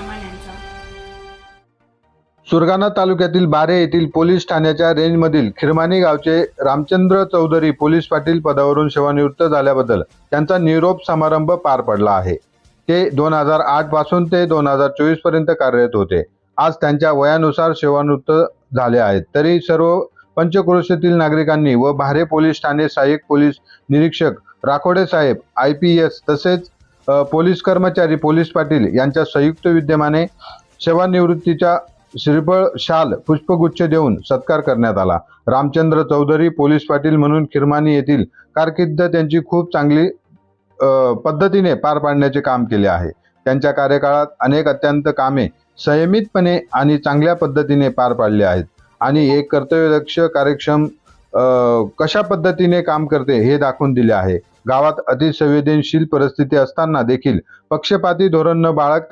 सामान सुरगाणा तालुक्यातील बारे येथील पोलीस ठाण्याच्या रेंजमधील खिरमानी गावचे रामचंद्र चौधरी पोलीस पाटील पदावरून सेवानिवृत्त झाल्याबद्दल त्यांचा निरोप समारंभ पार पडला आहे. ते दोन हजार आठपासून ते दोन हजार चोवीसपर्यंत कार्यरत होते. आज त्यांच्या वयानुसार सेवानिवृत्त झाले आहेत. तरी सर्व पंचक्रोशीतील नागरिकांनी व भारे पोलीस ठाणे सहाय्यक पोलीस निरीक्षक Rakhode Saheb I P S तसेच पोलीस कर्मचारी पोलीस पाटील यांच्या संयुक्त विद्यमाने सेवानिवृत्तीच्या श्रीफळ शाल पुष्पगुच्छ देऊन सत्कार करण्यात आला. रामचंद्र चौधरी पोलीस पाटील म्हणून खिरमानी येथील कारकीर्द त्यांची खूप चांगली पद्धतीने पार पाडण्याचे काम केले आहे. त्यांच्या कार्यकाळात अनेक अत्यंत कामे संयमितपणे आणि चांगल्या पद्धतीने पार पाडली आहेत. आणि एक कर्तव्यदक्ष कार्यक्षम कशा पद्धतीने काम करते हे दाखवून दिले आहे. गावात अतिसंवेदनशील परिस्थिती असताना देखील पक्षपाती धोरण न बाळगता